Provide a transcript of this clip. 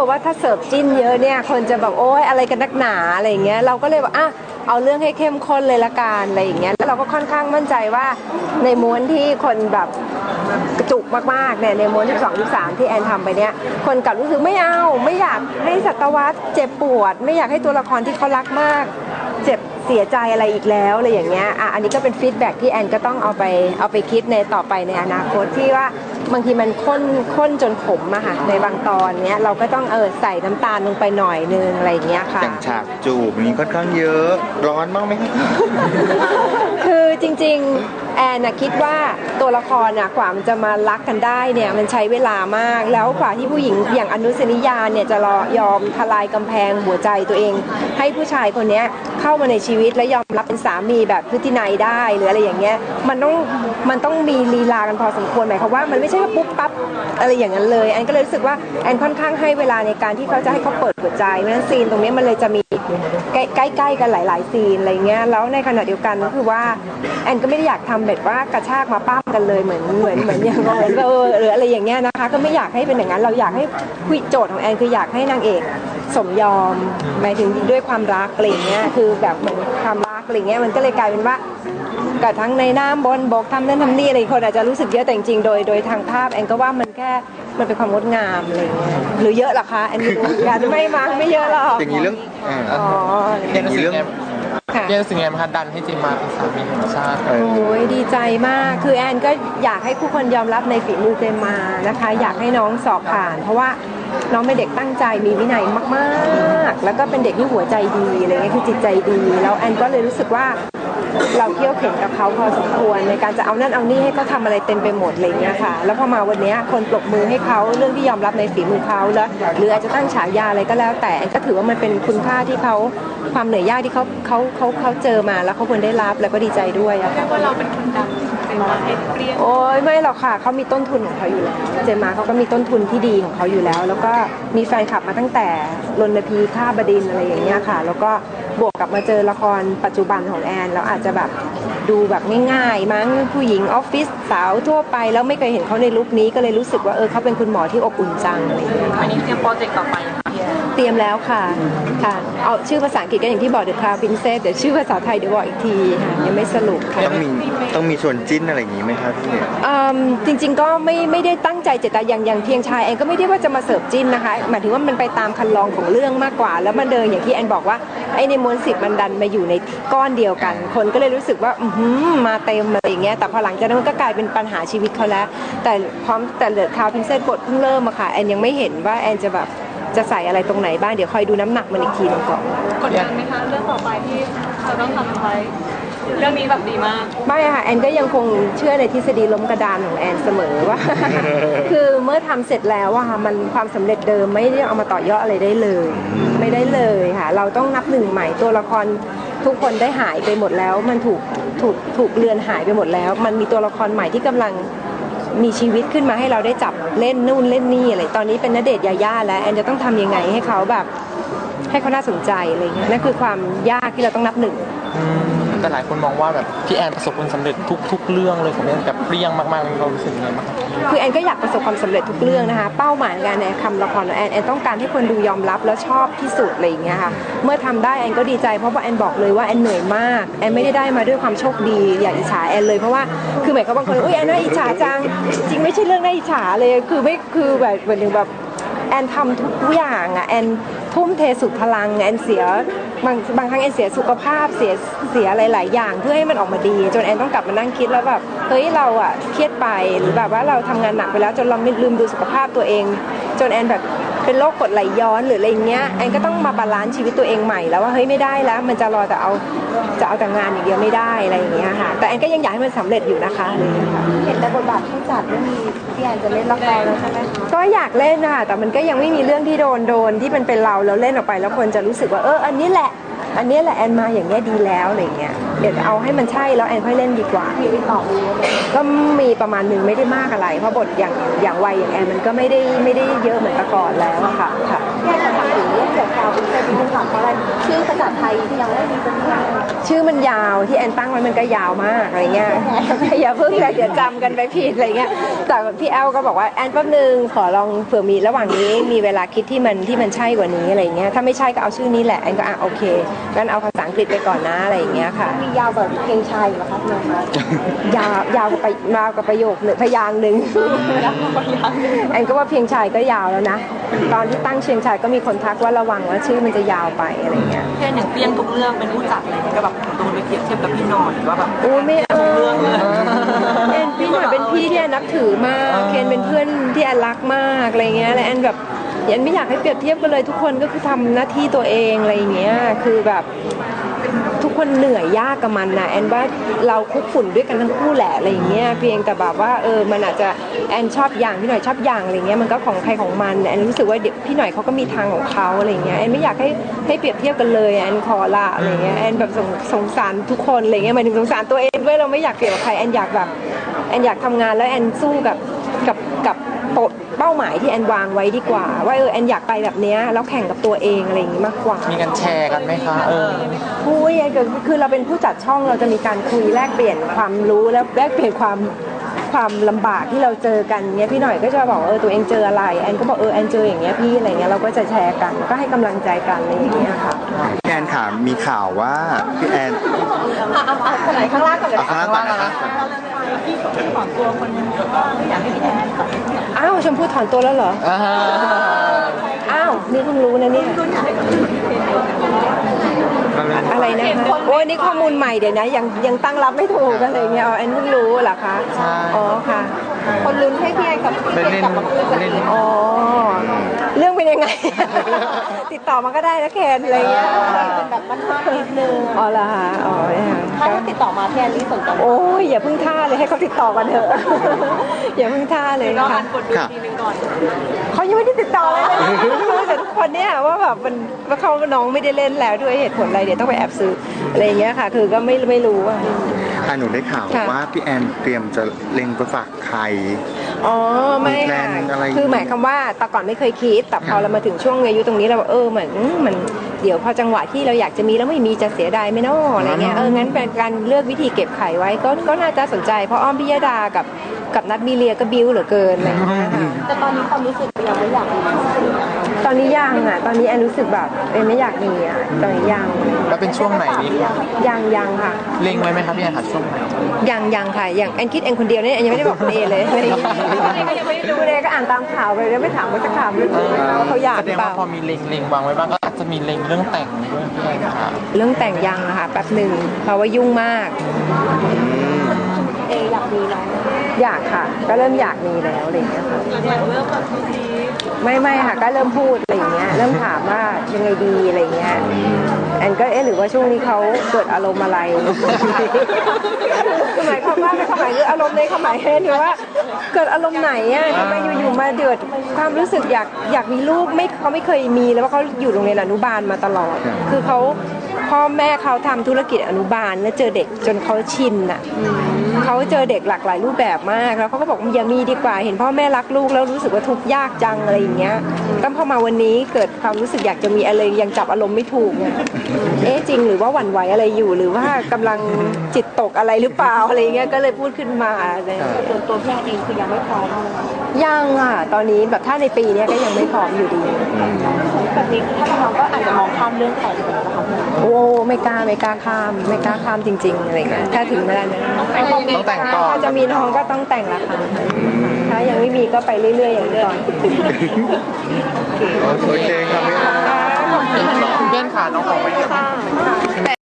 ว่าถ้าเสิร์ฟจิ้นเยอะเนี่ยคนจะแบบโอ๊ยอะไรกันนักหนาอะไรอย่างเงี้ยเราก็เลยบอกอะเอาเรื่องให้เข้มข้นเลยละกันอะไรอย่างเงี้ยแล้วเราก็ค่อนข้างมั่นใจว่าในม้วนที่คนแบบกระจุกมากๆเนี่ยในม้วนที่สองที่สามที่แอนทำไปเนี่ยคนกลับรู้สึกไม่เอาไม่อยากให้สัตวัตเจ็บปวด ไม่อยากให้ตัวละครที่เขารักมาก เจ็บเสียใจอะไรอีกแล้วอะไรอย่างเงี้ยอะอันนี้ก็เป็นฟีดแบ็กที่แอนก็ต้องเอาไปเอาไปคิดในต่อไปในอนาคตที่ว่า บางทีมันข้นข้นจนขมอะค่ะในบางตอนเนี้ยเราก็ต้องเออใส่น้ำตาลลงไปหน่อยนึงอะไรอย่างเงี้ยค่ะ อย่างฉากจูบนี้ค่อนข้างเยอะ ร้อนบ้างไหมครับคือจริงๆ แอนนะคิดว่าตัวละครนะกว่ามันจะมารักกันได้เนี่ยมันใช้เวลามาก แล้วกว่าที่ผู้หญิงอย่างอนุสนิยาเนี่ยจะรอยอมทลายกำแพงหัวใจตัวเอง ให้ผู้ชายคนนี้เข้ามาในชีวิตและยอมรับเป็นสามีแบบพฤตินัยได้หรืออะไรอย่างเงี้ยมันต้องมันต้องมีลีลากันพอสมควรหมายความว่ามันไม่ใช่ปุ๊บปั๊บอะไรอย่างนั้นเลยแอนก็เลยรู้สึกว่าแอนค่อนข้างให้เวลาในการที่เขาจะให้เขาเปิดหัวใจเพราะฉะนั้นซีนตรงนี้มันเลยจะมีใกล้ๆกันหลาย ๆ ซีนอะไรเงี้ยแล้วในขณะเดียวกันก็คือว่าแอนก็ไม่ได้อยากทำแบบว่ากระชากมาปั้มกันเลยเหมือนเหมือนเหมือนอย่างเหมือนเออหรืออะไรอย่างเงี้ยนะคะ ก็ไม่อยากให้เป็นอย่างนั้นเราอยากให้คุยโจทย์ของแอนคืออยากให้นางเอกสมยอมหมายถึงด้วยความรักอะไรเงี้ยคือแบบเหมือนความรักอะไรเงี้ยมันก็เลยกลายเป็นว่ากับทั้งในน้ำบนบกทำนั่นทำนี่อะไรคนอาจจะรู้สึกเยอะแต่จริงๆโดยโดยทางภาพแอนก็ว่ามันแค่มันเป็นความงดงามอะไรเงี้ยหรือเยอะเหรอคะแอนไม่รู้เหมือนกันไม่มั้งไม่เยอะหรอกอย่างนี้เรื่องอ่าอ๋ออะไรอเงี้ยย่างนี้เรื่อง ค่ะเรียนสิ่งไงบ้างคะดันให้จิมมาเป็นสามีแห่งชาติเออ โอ้ยดีใจมาก คือแอนก็อยากให้ผู้คนยอมรับในฝีมือเจมมานะคะ อยากให้น้องสอบผ่าน เพราะว่าน้องเป็นเด็กตั้งใจมีวินัยมาก ๆ แล้วก็เป็นเด็กที่หัวใจดีอะไรเงี้ยคือจิตใจดี แล้วแอนก็เลยรู้สึกว่า เราเที่ยวเข็นกับเขาพอสมควรในการจะเอานั่นเอานี่ให้เขาทำอะไรเต็มไปหมดอะไรเงี้ยค่ะ แล้วพอมาวันนี้คนปรบมือให้เขาเรื่องที่ยอมรับในฝีมือเขาแล้วหรืออาจจะตั้งฉายาอะไรก็แล้ว แต่ก็ถือว่ามันเป็นคุณค่าที่เขาความเหนื่อยยากที่เขาเขาเขาเขาเจอมาแล้วเขาควรได้รับแล้วก็ดีใจด้วยอะค่ะว่าเราเป็นคนดังเป็นประเทศเปรี้ยงโอ้ยไม่หรอกค่ะเขามีต้นทุนของเขาอยู่แล้วเจมมาเขาก็มีต้นทุนที่ดีของเขาอยู่แล้ว แล้วก็มีแฟนคลับมาตั้งแต่รณพีข้าบดินอะไรอย่างเงี้ยค่ะ แล้วก็ บวกกับมาเจอละครปัจจุบันของแอนแล้วอาจจะแบบดูแบบง่ายๆมั้งผู้หญิงออฟฟิศสาวทั่วไป แล้วไม่เคยเห็นเขาในลุคนี้ก็เลยรู้สึกว่าเออเขาเป็นคุณหมอที่อบอุ่นจังอะไรอย่างเงี้ยอันนี้เตรียมโปรเจกต์ต่อไป เตรียมแล้วค่ะค่ะ เอาชื่อภาษาอังกฤษก็อย่างที่บอก The Cloud Princess เดี๋ยวชื่อภาษาไทยเดี๋ยวบอกอีกทีค่ะยังไม่สรุปค่ะ ต้องมีต้องมีส่วนจิ้นอะไรอย่างนี้ไหมครับพี่เนี่ยอืมจริงๆก็ไม่ไม่ได้ตั้งใจเจตนาอย่างอย่างเพียงชายแอนก็ไม่ได้ว่าจะมาเสิร์ฟจิ้นนะคะหมายถึงว่ามันไปตามคันลองของเรื่องมากกว่า แล้วมันเดินอย่างที่แอนบอกว่าไอ้ในม้วนสิบมันดันมาอยู่ในก้อนเดียวกัน คนก็เลยรู้สึกว่าอือหือมาเต็มอะไรอย่างเงี้ยแต่พอหลังจากนั้นมันก็กลายเป็นปัญหาชีวิตเขาแล้ว แต่พร้อมแต่เหลือคาวพินเซตบทเพิ่งเริ่มอะค่ะแอนยังไม่เห็นว่าแอนจะแบบ จะใส่อะไรตรงไหนบ้างเดี๋ยวคอยดูน้ำหนักมันอีกทีหนึงก่อน กดดันไหมคะเรื่องต่อไปที่เราต้องทำไว้ เรื่องนี้แบบดีมาก ไม่อะค่ะ แอนก็ยังคงเชื่อในทฤษฎีล้มกระดานของแอนเสมอว่า คือเมื่อทำเสร็จแล้วอะค่ะมันความสำเร็จเดิมไม่ได้เอามาต่อยอดอะไรได้เลย ไม่ได้เลยค่ะ เราต้องนับหนึ่งใหม่ตัวละครทุกคนได้หายไปหมดแล้ว มันถูกถูกถูกเลือนหายไปหมดแล้ว มันมีตัวละครใหม่ที่กำลัง มีชีวิตขึ้นมาให้เราได้จับเล่นนู่นเล่นนี่อะไรตอนนี้เป็นนเดชยาย่าแล้วแอนจะต้องทำยังไงให้เขาแบบ ให้เขาน่าสนใจอะไรเงี้ยนั่นคือความยากที่เราต้องนับหนึ่ง แต่หลายคนมองว่าแบบพี่แอนประสบผลสำเร็จทุกทุกเรื่องเลยของแอนแบบเปรี้ยงมากๆเรารู้สึกยังไงบ้างครับคือแอนก็อยากประสบความสำเร็จทุกเรื่องนะคะ เป้าหมายการในคำละครของแอนแอนต้องการให้คนดูยอมรับแล้วชอบที่สุดอะไรอย่างเงี้ยค่ะเมื่อทำได้แอนก็ดีใจเพราะว่าแอนบอกเลยว่าแอนเหนื่อยมากแอนไม่ได้ได้มาด้วยความโชคดีอย่าอิจฉาแอนเลยเพราะว่าคือหมายความว่าบางคนอุ้ยแอนน่าอิจฉาจังจริงไม่ใช่เรื่องน่าอิจฉาเลยคือไม่คือแบบเหมือนถึงแบบ แอนทำทุกอย่างอะแอนทุ่มเทสุดพลังแอนเสียบางบางครั้งแอนเสียสุขภาพเสียเสียหลาย ๆ อย่างเพื่อให้มันออกมาดี จนแอนต้องกลับมานั่งคิดแล้วแบบเฮ้ยเราอะเครียดไปหรือแบบว่าเราทำงานหนักไปแล้วจนเราไม่ลืมดูสุขภาพตัวเอง จนแอนแบบ เป็นโรคกรดไหลย้อนหรืออะไรเงี้ยแอนก็ต้องมาบาลานซ์ชีวิตตัวเองใหม่แล้วว่าเฮ้ยไม่ได้แล้ว มันจะรอแต่เอาจะเอาแต่งานอย่างเดียวไม่ได้อะไรอย่างเงี้ยค่ะแต่แอนก็ยังอยากให้มันสำเร็จอยู่นะคะอะไรอย่างเงี้ยค่ะเห็นแต่บทบาทผู้จัดไม่มีพี่แอนจะเล่นละครแล้วใช่ไหมคะก็อยากเล่นนะคะแต่มันก็ยังไม่มีเรื่องที่โดนโดนที่มันเป็นเราแล้วเล่นออกไปแล้วคนจะรู้สึกว่าเอออันนี้แหละ อันนี้แหละแอนมาอย่างเงี้ยดีแล้วอะไรเงี้ยเดี๋ยวเอาให้มันใช่แล้วแอนค่อยเล่นดีกว่ามีต่อมีไหมก็มีประมาณหนึ่งไม่ได้มากอะไร เพราะบทอย่างอย่างวัยอย่างแอนมันก็ไม่ได้ไม่ได้เยอะเหมือนแต่ก่อนแล้วอะค่ะค่ะแค่ภาษามถึงเรื่องเกี่ยวกับเป็นเป็นภาษาอะไรชื่อภาษาไทยที่ยังไม่มีเป็น ชื่อมันยาวที่แอนตั้งไว้มันก็ยาวมากอะไรเงี้ยอย่าเพิ่งเลยเดี๋ยวจำกันไปผิดอะไรเงี้ยแต่พี่แอลก็บอกว่าแอนแป๊บนึงขอลองเผื่อมีระหว่างนี้มีเวลาคิดที่มันที่มันใช่กว่านี้อะไรเงี้ยถ้าไม่ใช่ก็เอาชื่อนี้แหละแอนก็อะโอเคงั้นเอาภาษาอังกฤษไปก่อนนะอะไรอย่างเงี้ยค่ะมียาวแบบเพลงชายเหรอคะพี่แอนคะยาวยาวกว่าไปยาวกว่าประโยคหนึ่งพยางค์หนึ่งแอนก็ว่าเพียงชายก็ยาวแล้วนะตอนที่ตั้งเชียงชายก็มีคนทักว่าระวังว่าชื่อมันจะยาวไปอะไรเงี้ยเพื่อนอย่างเปรี้ยงทุกเรื่องเป็นผู้จัดอะไรอย่างเงี้ยก็แบบโดนไปเปรียบเทียบกับพี่หนอนว่าแบบโอ้ไม่เอาแอนพี่หน่อยเป็นพี่ที่แอนนับถือมากเคนเป็นเพื่อนที่แอนรักมากอะไรเงี้ยและแอนแบบแอนไม่อยากให้เปรียบเทียบกันเลยทุกคนก็คือทำหน้าที่ตัวเองอะไรเงี้ยคือแบบ ทุกคนเหนื่อยยากกับมันนะแอนว่าเราคุกฝุ่นด้วยกันทั้งคู่แหละอะไรอย่างเงี้ยเพียงแต่แบบว่าเออมันอาจจะแอนชอบอย่างพี่หน่อยชอบอย่างอะไรเงี้ยมันก็ของใครของมันแอนรู้สึกว่าเดี๋ยวพี่หน่อยเขาก็มีทางของเขาอะไรเงี้ยแอนไม่อยากให้ให้เปรียบเทียบกันเลยแอนขอละอะไรเงี้ยแอนแบบสงสงสารทุกคนอะไรเงี้ยหมายถึงสงสารตัวเองด้วยเราไม่อยากเปรียบกับใครแอนอยากแบบแอนอยากทำงานแล้วแอนสู้กับกับกับ เป้าหมายที่แอนวางไว้ดีกว่า ว่าเออแอนอยากไปแบบเนี้ยแล้วแข่งกับตัวเองอะไรอย่างงี้มากกว่ามีการแชร์กันไหมคะเออคุยคือคือเราเป็นผู้จัดช่องเราจะมีการคุยแลกเปลี่ยนความรู้แล้วแลกเปลี่ยนความความลำบากที่เราเจอกันเนี้ยพี่หน่อยก็จะบอกว่าเออตัวเองเจออะไรแอนก็บอกเออแอนเจออย่างเงี้ยพี่อะไรเงี้ยเราก็จะแชร์กันก็ให้กำลังใจกันอะไรอย่างเงี้ยค่ะพี่แอนค่ะมีข่าวว่าพี่แอนเอาเอาเอาไหนข้างล่างก่อนเลยเอาข้างล่างก่อนนะคะ อ้าวชมพู่ถอนตัวแล้วเหรอ อ่าอ้าว นี่เพิ่งรู้นะเนี่ย อะไรนะคะโอ้ยนี่ข้อมูลใหม่เดี๋ยวนะ ยังยังตั้งรับไม่ถูกอะไรเงี้ยอ๋อแอนเพิ่งรู้เหรอคะ ใช่ อ๋อค่ะ คนลุ้นให้พี่แอนกับพี่ไปเคนเล่นกลับมาพูดกันเล่นอ๋อ เรื่องเป็นยังไง ติดต่อมาก็ได้นะแคนอะไรเงี้ยเป็นแบบมันมากนิดนึงอ๋อเหรอคะ อ๋อเนี่ย ถ้าเขาติดต่อมาพี่แอนนี่สนใจไหมโอ้ยอย่าเพิ่งท่าเลยให้เขาติดต่อกันเถอะ อย่าเพิ่งท่าเลยก็นะคะอันกดดูทีนึงก่อน เขายังไม่ได้ติดต่อเลยนะรู้แต่ทุกคนเนี่ยว่าแบบมันว่าเขาน้องไม่ได้เล่นแล้วด้วยเหตุผลอะไรเดี๋ยวต้องไปแอบซื้ออะไรอย่างเงี้ยค่ะ คือก็ไม่ไม่รู้อะค่ะหนูได้ข่าวค่ะ ว่าพี่แอนเตรียมจะเล็งไปฝากใคร อ๋อไม่มีแพลค่ะนอะไรคือหมายความว่าแต่ก่อนไม่เคยคิด แต่พอค่ะเรามาถึงช่วงอายุตรงนี้เราบอกเออเหมือนมันเดี๋ยวพอจังหวะที่เราอยากจะมีแล้วไม่มีจะเสียดายไหมเนาะอะไรเงี้ยเอองั้นเป็นการเลือกวิธีเก็บไข่ไว้ก็ก็น่าจะสนใจเพราะอ้อมพิยดากับกับนัดมีเลียก็บิ้วเหลือเกินอะไรเงี้ยค่ะ แต่ตอนนี้ความรู้สึก ยังไม่อยากมีตอนนี้ยังอะ ตอนนี้แอนรู้สึกแบบเอ็นไม่อยากมีอะตอนนี้ยังแล้วเป็นช่วงไหนนี่คะยังยังค่ะเล็งไว้ไหมครับพี่แอนคะช่วงไหนยังยังค่ะยังแอนคิดเองคนเดียวเนี่ยแอนยังไม่ได้บอกคุณเอเลยอะไรอย่างเงี้ยคุณเอก็อ่านตามข่าวไปแล้วไม่ถามว่าจะถามหรือเปล่าว่าเขาอยากแสหดรืงอเปว่าล่าพอมีเล็งเล็งวางไว้บ้างก็อาจจะมีเล็งเรื่องแต่งด้วยพี่แอนค่ะเรื่องแต่งยังนะคะแป๊บหนึ่งเพราะว่ายุ่งมากเออยากมีน้อง อยากค่ะ ก็เริ่มอยากมีแล้วอะไรอย่างเงี้ยค่ะหลังๆเริ่มแบบดีไม่ไม่ค่ะก็เริ่มพูดอะไรอย่างเงี้ยเริ่มถามว่ายังไงดีอะไรอย่างเงี้ยแอนก็เอ๊ะหรือว่าช่วงนี้เขาเกิดอารมณ์อะไรคือหมายความว่าไม่ความหมายคืออารมณ์ในความหมายหรือว่า เกิดอารมณ์ไหนอะทำไมอยู่ๆมาเดือดความรู้สึกอยากอยากมีลูกไม่เขาไม่เคยมีแล้วว่าเขาอยู่โรงเรียนอนุบาลมาตลอด คือเขา พ่อแม่เขาทำธุรกิจอนุบาลแล้วเจอเด็กจนเขาชินอะเขาเจอเด็กหลากหลายรูปแบบมากแล้วเขาก็บอกอย่ามีดีกว่าเห็นพ่อแม่รักลูกแล้วรู้สึกว่าทุกข์ยากจังอะไรอย่างเงี้ยตั้งพอมาวันนี้เกิดความรู้สึกอยากจะมีอะไรยังจับอารมณ์ไม่ถูกเนี่ยเอ๊ะจริงหรือว่าหวั่นไหวอะไรอยู่หรือว่ากำลังจิตตกอะไรหรือเปล่าอะไรอย่างเงี้ยก็เลยพูดขึ้นมาอะไรอย่างเงี้ยส่วนตัวพี่แอนเองคือยังไม่พร้อมเลยยังอะตอนนี้แบบถ้าในปีเนี้ยก็ยังไม่พร้อมอยู่ดีแบบนี้คือถ้าเป็นน้องก็อาจจะมองข้ามเรื่องแต่งไปแล้วนะคะพี่แอนโอ้ไม่กล้าไม่กล้าข้าม ไม่กล้าข้ามจริง ๆอะไรเงี้ยถ้าถึงเวลานั้นต้องแต่งก่อนถ้าจะมีน้องก็ต้องแต่งละค่ะถ้ายังไม่มีก็ไปเรื่อยๆอย่างนี้ก่อนโอเคครับพี่แอนเพื่อนขาน้องของไปเยอะ